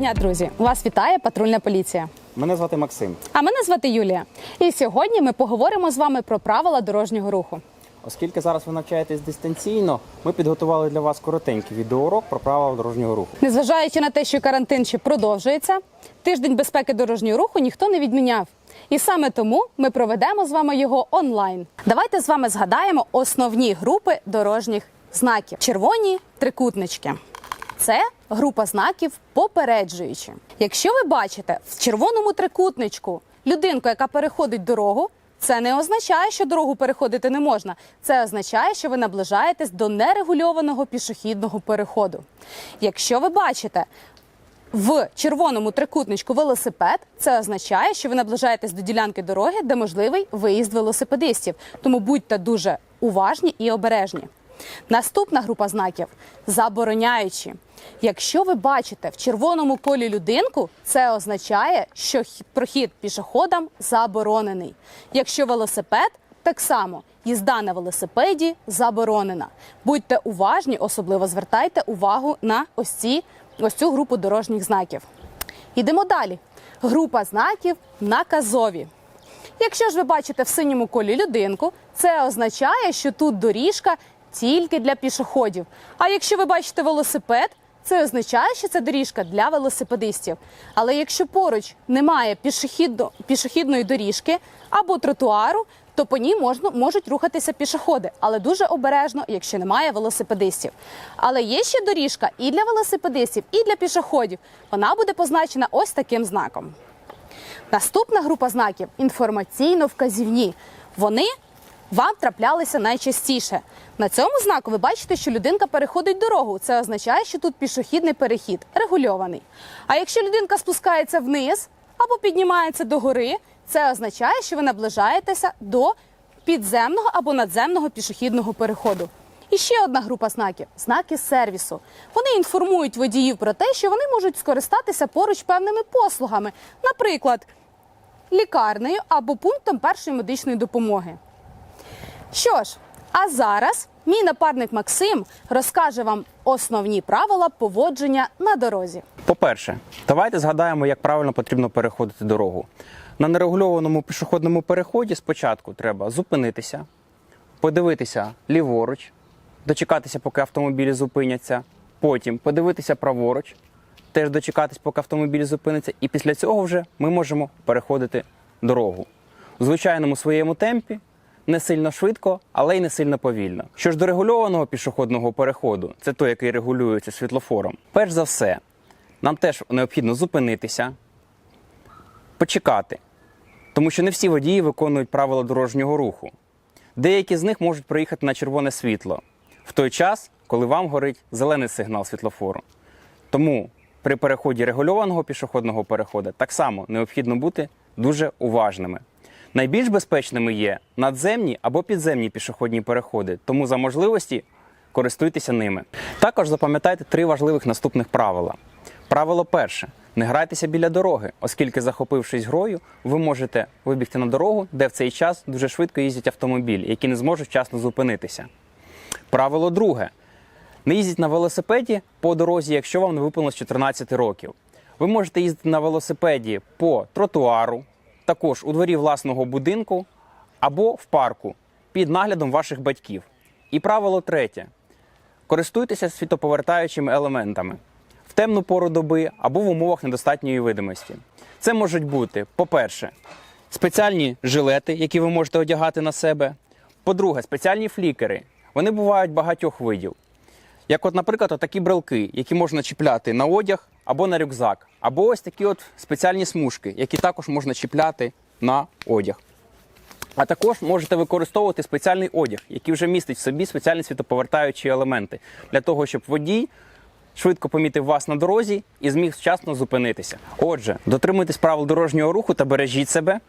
дня, друзі! Вас вітає патрульна поліція. Мене звати Максим. А мене звати Юлія. І сьогодні ми поговоримо з вами про правила дорожнього руху. Оскільки зараз ви навчаєтесь дистанційно, ми підготували для вас коротенький відеоурок про правила дорожнього руху. Незважаючи на те, що карантин ще продовжується, тиждень безпеки дорожнього руху ніхто не відміняв. І саме тому ми проведемо з вами його онлайн. Давайте з вами згадаємо основні групи дорожніх знаків: червоні трикутнички. Це група знаків попереджуючі. Якщо ви бачите в червоному трикутничку людинку, яка переходить дорогу, це не означає, що дорогу переходити не можна. Це означає, що ви наближаєтесь до нерегульованого пішохідного переходу. Якщо ви бачите в червоному трикутничку велосипед, це означає, що ви наближаєтесь до ділянки дороги, де можливий виїзд велосипедистів. Тому будьте дуже уважні і обережні. Наступна група знаків забороняючі. Якщо ви бачите в червоному колі людинку, це означає, що прохід пішоходам заборонений. Якщо велосипед, так само їзда на велосипеді заборонена. Будьте уважні, особливо звертайте увагу на ось ці ось цю групу дорожніх знаків. Ідемо далі. Група знаків наказові. Якщо ж ви бачите в синьому колі людинку, це означає, що тут доріжка тільки для пішоходів. А якщо ви бачите велосипед, це означає, що це доріжка для велосипедистів. Але якщо поруч немає пішохідно, пішохідної доріжки або тротуару, то по ній можна, можуть рухатися пішоходи, але дуже обережно, якщо немає велосипедистів. Але є ще доріжка і для велосипедистів, і для пішоходів. Вона буде позначена ось таким знаком. Наступна група знаків інформаційно-вказівні. Вони вам траплялися найчастіше. На цьому знаку ви бачите, що людинка переходить дорогу. Це означає, що тут пішохідний перехід регульований. А якщо людинка спускається вниз або піднімається догори, це означає, що ви наближаєтеся до підземного або надземного пішохідного переходу. І ще одна група знаків знаки сервісу. Вони інформують водіїв про те, що вони можуть скористатися поруч певними послугами, наприклад, лікарнею або пунктом першої медичної допомоги. Що ж, а зараз мій напарник Максим розкаже вам основні правила поводження на дорозі. По-перше, давайте згадаємо, як правильно потрібно переходити дорогу. На нерегульованому пішохідному переході спочатку треба зупинитися, подивитися ліворуч, дочекатися, поки автомобілі зупиняться, потім подивитися праворуч, теж дочекатись, поки автомобіль зупиниться, і після цього вже ми можемо переходити дорогу у звичайному своєму темпі. Не сильно швидко, але й не сильно повільно. Що ж до регульованого пішохідного переходу, це той, який регулюється світлофором. Перш за все, нам теж необхідно зупинитися, почекати, тому що не всі водії виконують правила дорожнього руху. Деякі з них можуть проїхати на червоне світло в той час, коли вам горить зелений сигнал світлофору. Тому при переході регульованого пішохідного переходу так само необхідно бути дуже уважними. Найбільш безпечними є надземні або підземні пішохідні переходи, тому за можливості користуйтеся ними. Також запам'ятайте три важливих наступних правила. Правило перше: не грайтеся біля дороги, оскільки, захопившись грою, ви можете вибігти на дорогу, де в цей час дуже швидко їздять автомобілі, які не зможуть вчасно зупинитися. Правило друге: не їздіть на велосипеді по дорозі, якщо вам не виповнилось 14 років. Ви можете їздити на велосипеді по тротуару, також у дворі власного будинку або в парку під наглядом ваших батьків. І правило третє: користуйтеся світоповертаючими елементами в темну пору доби або в умовах недостатньої видимості. Це можуть бути, по-перше, спеціальні жилети, які ви можете одягати на себе. По-друге, спеціальні флікери. Вони бувають багатьох видів. Як, от, наприклад, такі брелки, які можна чіпляти на одяг або на рюкзак, або ось такі от спеціальні смужки, які також можна чіпляти на одяг. А також можете використовувати спеціальний одяг, який вже містить в собі спеціальні світоповертаючі елементи, для того, щоб водій швидко помітив вас на дорозі і зміг вчасно зупинитися. Отже, дотримуйтесь правил дорожнього руху та бережіть себе.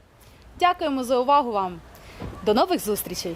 Дякуємо за увагу вам. До нових зустрічей!